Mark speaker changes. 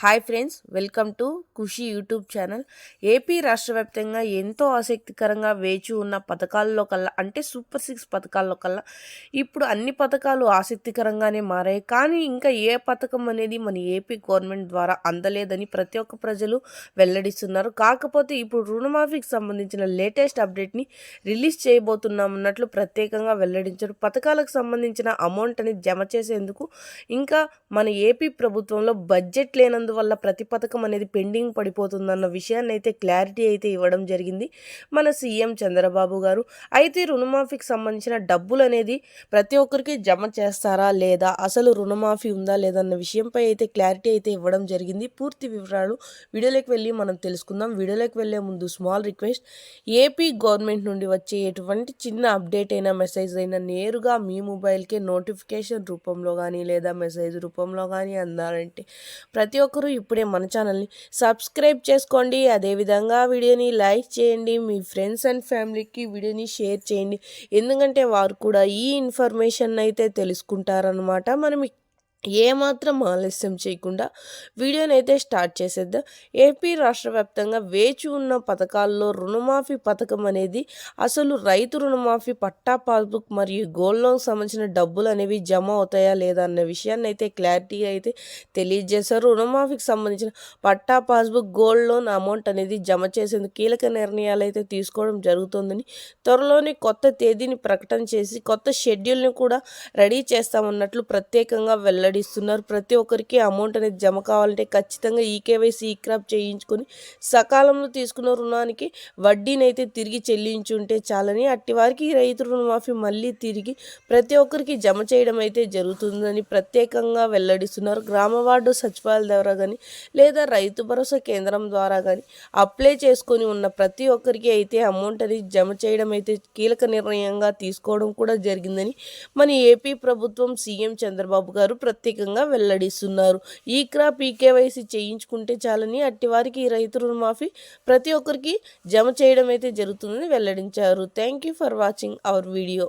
Speaker 1: Hi friends welcome to Khushi YouTube channel AP రాష్ట్ర వ్యాప్తంగా ఎంతో ఆసక్తికరంగా వేచి ఉన్న పథకాల్లో కల్లా అంటే సూపర్ సిక్స్ పథకాల్లో కల్లా ఇప్పుడు అన్ని పథకాలు ఆసక్తికరంగానే మారాయి. కానీ ఇంకా ఏ పథకం అనేది మన ఏపీ గవర్నమెంట్ ద్వారా అందలేదని ప్రతి ఒక్క ప్రజలు వెల్లడిస్తున్నారు. కాకపోతే ఇప్పుడు రుణమాఫీకి సంబంధించిన లేటెస్ట్ అప్డేట్ని రిలీజ్ చేయబోతున్నామన్నట్లు ప్రత్యేకంగా వెల్లడించారు. పథకాలకు సంబంధించిన అమౌంట్ అనేది జమ చేసేందుకు ఇంకా మన ఏపీ ప్రభుత్వంలో బడ్జెట్ లేనందు వల్ల ప్రతి పథకం అనేది పెండింగ్ పడిపోతుందన్న విషయాన్ని అయితే క్లారిటీ అయితే ఇవ్వడం జరిగింది. మన సీఎం చంద్రబాబు గారు అయితే రుణమాఫీకి సంబంధించిన డబ్బులు అనేది ప్రతి ఒక్కరికి జమ చేస్తారా లేదా అసలు రుణమాఫీ ఉందా లేదన్న విషయంపై అయితే క్లారిటీ అయితే ఇవ్వడం జరిగింది. పూర్తి వివరాలు వీడియోలోకి వెళ్ళి మనం తెలుసుకుందాం. వీడియోలోకి వెళ్ళే ముందు స్మాల్ రిక్వెస్ట్ ఏపీ గవర్నమెంట్ నుండి వచ్చే ఎటువంటి చిన్న అప్డేట్ అయినా మెసేజ్ అయినా నేరుగా మీ మొబైల్కే నోటిఫికేషన్ రూపంలో కానీ లేదా మెసేజ్ రూపంలో కానీ అందాలంటే ప్రతి ఒక్కరూ ఇప్పుడే మన ఛానల్ని సబ్స్క్రైబ్ చేసుకోండి. అదేవిధంగా వీడియోని లైక్ చేయండి. మీ ఫ్రెండ్స్ అండ్ ఫ్యామిలీకి వీడియోని షేర్ చేయండి. ఎందుకంటే వారు కూడా ఈ ఇన్ఫర్మేషన్ అయితే తెలుసుకుంటారనమాట మనం ఏమాత్రం ఆలస్యం చేయకుండా వీడియోని అయితే స్టార్ట్ చేసేద్దాం. ఏపీ రాష్ట్ర వ్యాప్తంగా వేచి ఉన్న పథకాల్లో రుణమాఫీ పథకం అనేది అసలు రైతు రుణమాఫీ పట్టా పాస్బుక్ మరియు గోల్డ్ లోన్ సంబంధించిన డబ్బులు అనేవి జమ అవుతాయా లేదా అన్న విషయాన్ని అయితే క్లారిటీగా అయితే తెలియజేశారు. రుణమాఫీకి సంబంధించిన patta passbook gold loan amount అనేది జమ చేసేందుకు కీలక నిర్ణయాలు అయితే తీసుకోవడం జరుగుతుందని త్వరలోనే కొత్త తేదీని ప్రకటన చేసి కొత్త షెడ్యూల్ని కూడా రెడీ చేస్తామన్నట్లు ప్రత్యేకంగా వెళ్ళ వెల్లడిస్తున్నారు ప్రతి ఒక్కరికి అమౌంట్ అనేది జమ కావాలంటే ఖచ్చితంగా ఈకేవైసీ ఈ క్రాప్ చేయించుకొని సకాలంలో తీసుకున్న రుణానికి వడ్డీని అయితే తిరిగి చెల్లించుంటే చాలని అట్టి వారికి రైతు రుణమాఫీ మళ్ళీ తిరిగి ప్రతి ఒక్కరికి జమ చేయడం అయితే జరుగుతుందని ప్రత్యేకంగా వెల్లడిస్తున్నారు. గ్రామ వార్డు సచివాలయం ద్వారా కానీ లేదా రైతు భరోసా కేంద్రం ద్వారా కానీ అప్లై చేసుకొని ఉన్న ప్రతి ఒక్కరికి అయితే అమౌంట్ అనేది జమ చేయడం అయితే కీలక నిర్ణయంగా తీసుకోవడం కూడా జరిగిందని మన ఏపీ ప్రభుత్వం సీఎం చంద్రబాబు గారు ప్రత్యేకంగా వెల్లడిస్తున్నారు. ఈ క్రాప్ ఈ కేవైసీ చేయించుకుంటే చాలని అట్టివారికి రైతు రుణమాఫీ ప్రతి ఒక్కరికి జమ చేయడం అయితే జరుగుతుందని వెల్లడించారు. Thank you for watching our video.